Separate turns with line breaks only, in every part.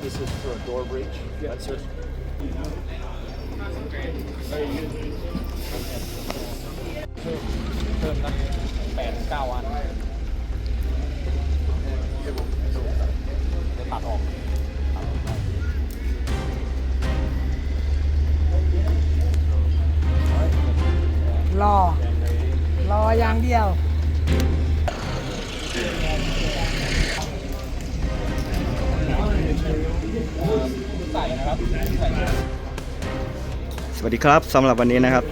This is for a door breach. Yes, sir.
เพิ่มเพิ่ ใส่นะครับใส่
สวัสดีครับสำหรับวันนี้นะครับ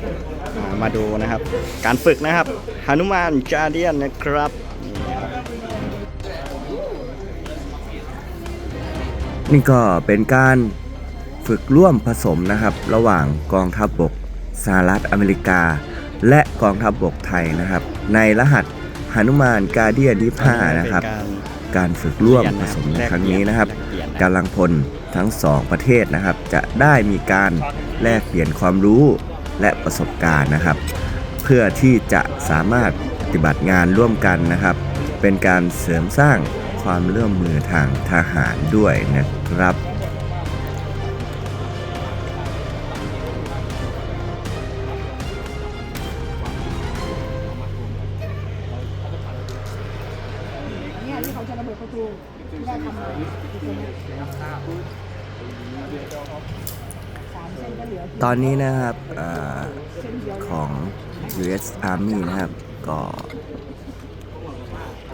อ่ามาดูนะครับ การฝึกนะครับฮนุมานจาเดียนนะครับนี่ครับ
นี่ก็เป็นการฝึกร่วมผสมนะครับ ระหว่างกองทัพบบกสหรัฐอเมริกา และกองทัพบบกไทยนะครับ ในรหัสหนุมานกาเดียนที่5นะครับ
เป็นการ
การฝึกร่วมผสมในครั้งนี้นะครับ
แลกเปลี่ยนนะ
กำลังพล ทั้งสองประเทศนะครับ จะได้มีการแลกเปลี่ยนความรู้และประสบการณ์นะครับ เพื่อที่จะสามารถปฏิบัติงานร่วมกันนะครับ เป็นการเสริมสร้างความร่วมมือทางทหารด้วยนะครับ
เนี่ยที่เขาจะระเบิดประตูที่ได้ทำเลยที่ตรงนี้สา
ตอนนี้นะครับอของ US Army นะครับ ก็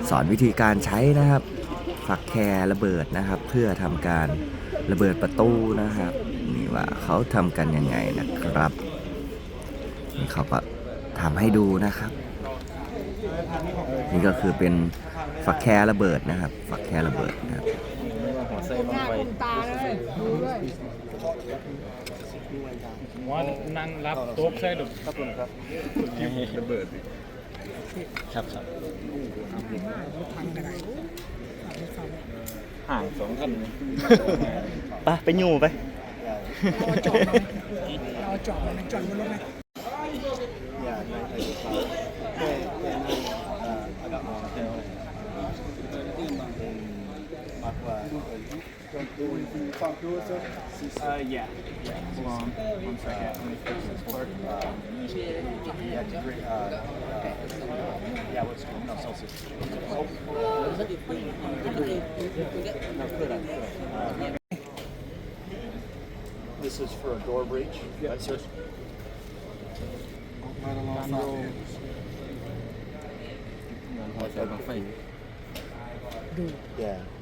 สอนวิธีการใช้นะครับ ฝักแคร์ระเบิดนะครับ เพื่อทำการระเบิดประตูนะครับ นี่ว่าเขาทำกันยังไงนะครับนี่เขาก็ทำให้ดูนะครับ นี่ก็คือเป็นฝักแคร์ระเบิดนะครับ ฝักแคร์ระเบิดนะครับ
หัวเส้น
ห
ลง
น้า
ไป
คมตาเลยดูด้วย
มว่านั่งรับโต๊ะใช่หรือครับคุณครับระเบิด
ครับครับ
ห่า
งสองขั้น
ไปไปอยู่ไป
เราจอดเราจอดไหมจอดบนรถไหม
Uh, yeah, yeah. Hold on. One second. Let me fix this part. Um, yeah, degree, uh, uh, yeah, what's no Celsius? No, put on. Uh, This is for a door breach. Yes, sir.
ดู
Yeah, it is. I put the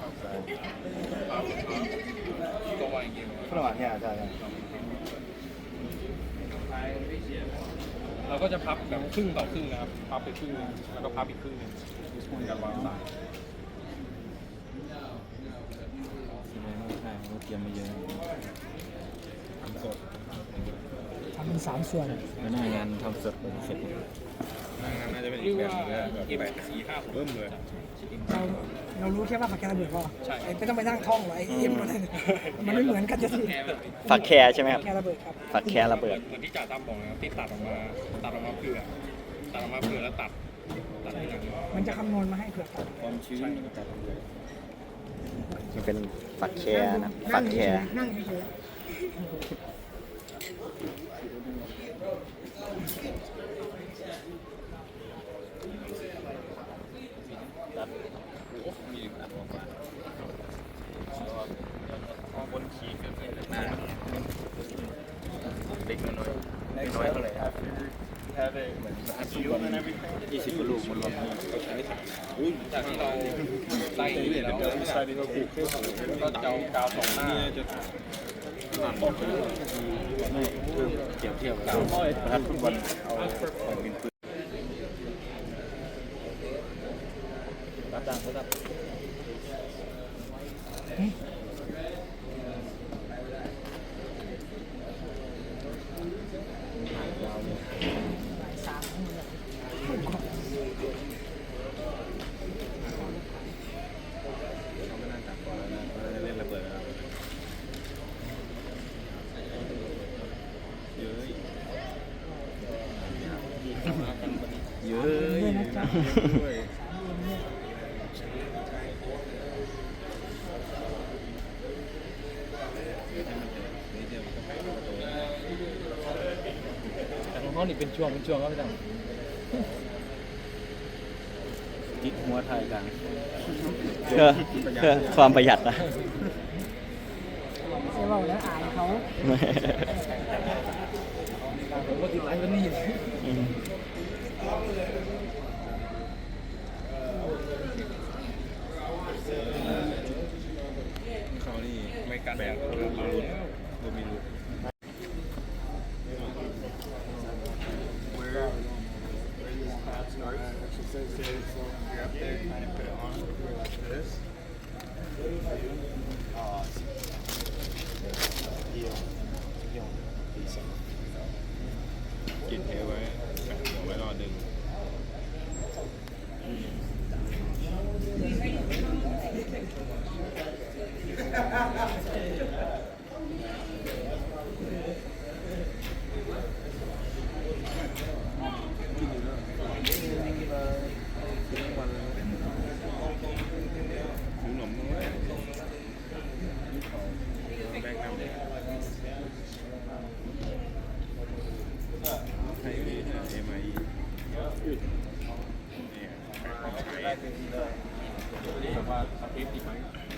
ช่ใช่
ก็ว่าอย่างเงี้ย
ฝรั่งเนี่ยใช่ใช่
เราก็จะพับแบบครึ่งต่อครึ่งนะครับ พับไปครึ่งหนึงแล้วก็พับอีกครึ่งหนึงในการวางสาย
เตรียมมาเยอะ
ทำสด
ทำเป็นสามส่วน
แล้วหน้างานทำสดไปเสร็จ
น่าจะเป็นอีกแบบนึงแบบอีกแบบสี่ห้าเริ่มเลย
เราเรารู้แค่ว่าปากการะเบิดว่า
ใช่
ไอ้ไม่ต้องไปนั่งท่องหรอกไอ้เอ็มมันนั่นมันไม่เหมือนกันจะสิ
แค่แบบ
ฝักแคร์ใช่ไหมครับ
แค่ระเบิดครับ
ฝักแคร์ระเบิด
เหมือนที่จ่าตั้มบอกนะครับที่ตัดออกมา ตัดออกมาเผื่อตัดออกมาเผื่อแล้วตัด ตัดที่หลัง
มันจะคำนวณมาให้เผื่อตัด
ความชื้นตัด
นี่เป็นฝักแคร์นะ ฝักแคร์
นั่งเฉย
มีตัดออกมาพอบนขีดกันหน้าเล็กน้อยน้อยเท่าไหร่ครับ have a เหมือนอาชีพ and everything
ยี่สิบลูกมันรวมนี่
จากที่เราไล่อยู่แล้วก็จะเอากาวสองหน้า
ไม่เกี่ยวเทียบกับประทัดฟุตบอลเอาของเป็นปืน
รับดังรับ
แต่ของเขานี่เป็นช่วงเป็นช่วงก็ไม่ต้อง
ยิดหัวไทยกัน
เพื่อเพื่อความประหยัดนะ
เสียว่าแล้วอายเขา
ผมก็ติดไลฟ์วันนี้
อืม
เขา นี่ไม่กันแบบเขาเรารู้เราไม่รู้กินเทไว้แปะไว้รอดึง หนู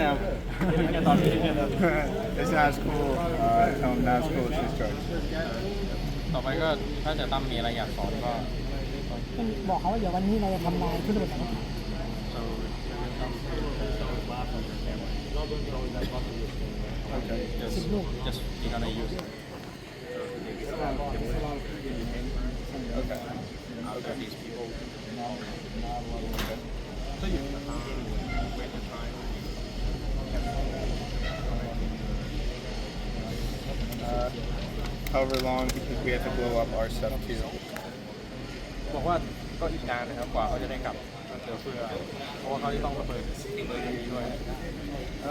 now. it's not as cool. Uh, tell them not as cool as this charge.
ต่อไปก็ถ้าจะตั้มมีอะไรอยากสอนก็
บอกเขาว่าเดี๋ยววันนี้เราจะทำลายขึ้นระเบิดของเขา
Okay.
just just you're gonna use it
Okay.
okay these people
Uh, however long because we have to blow up our stuff too.
บอกว่าก็อีกนานนะครับกว่าเขาจะได้กลับเจอเพื่อเพราะว่าเขาจะต้องระเบิดสิ่งเลยนี้ด้วย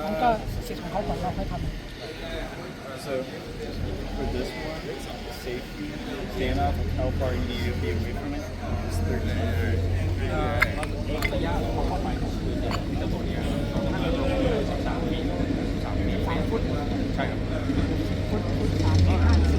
มันก็เสร็จของเขาก่อนเราค่อยทำ
So for this one, safety standoff, how far you need to be away from it is 13.
ระยะของเข้าไปของปืนเนี่ยเจ้าตัวเนี้ยถ้าเราลงสามปีสามปี
สาม ฟุต
ใช่ครับ
ฟุตฟุตสามฟุตห้าสี่ห้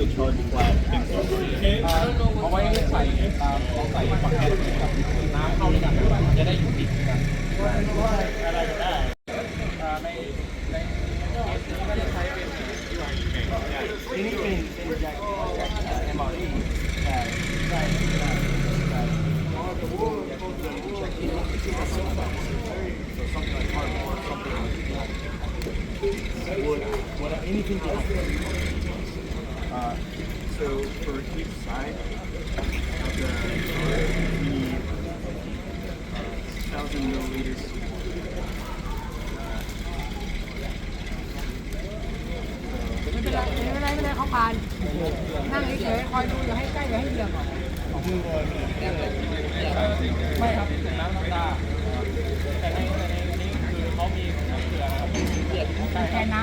six hard to
fly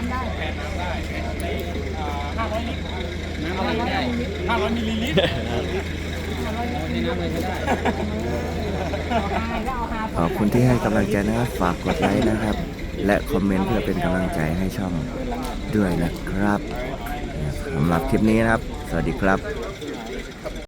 นน้ำได้
แทนน้ำได้ในอ่า500ลิตรน้ำอะไรได้500มิลลิลิตร
เอาหาก็เอาหา
ขอบคุณที่ให้กำลังใจนะครับฝากกดไลค์นะครับ และคอมเมนต์เพื่อเป็นกำลังใจให้ช่องด้วยนะครับสำหรับคลิปนี้นะครับ สวัสดีครับ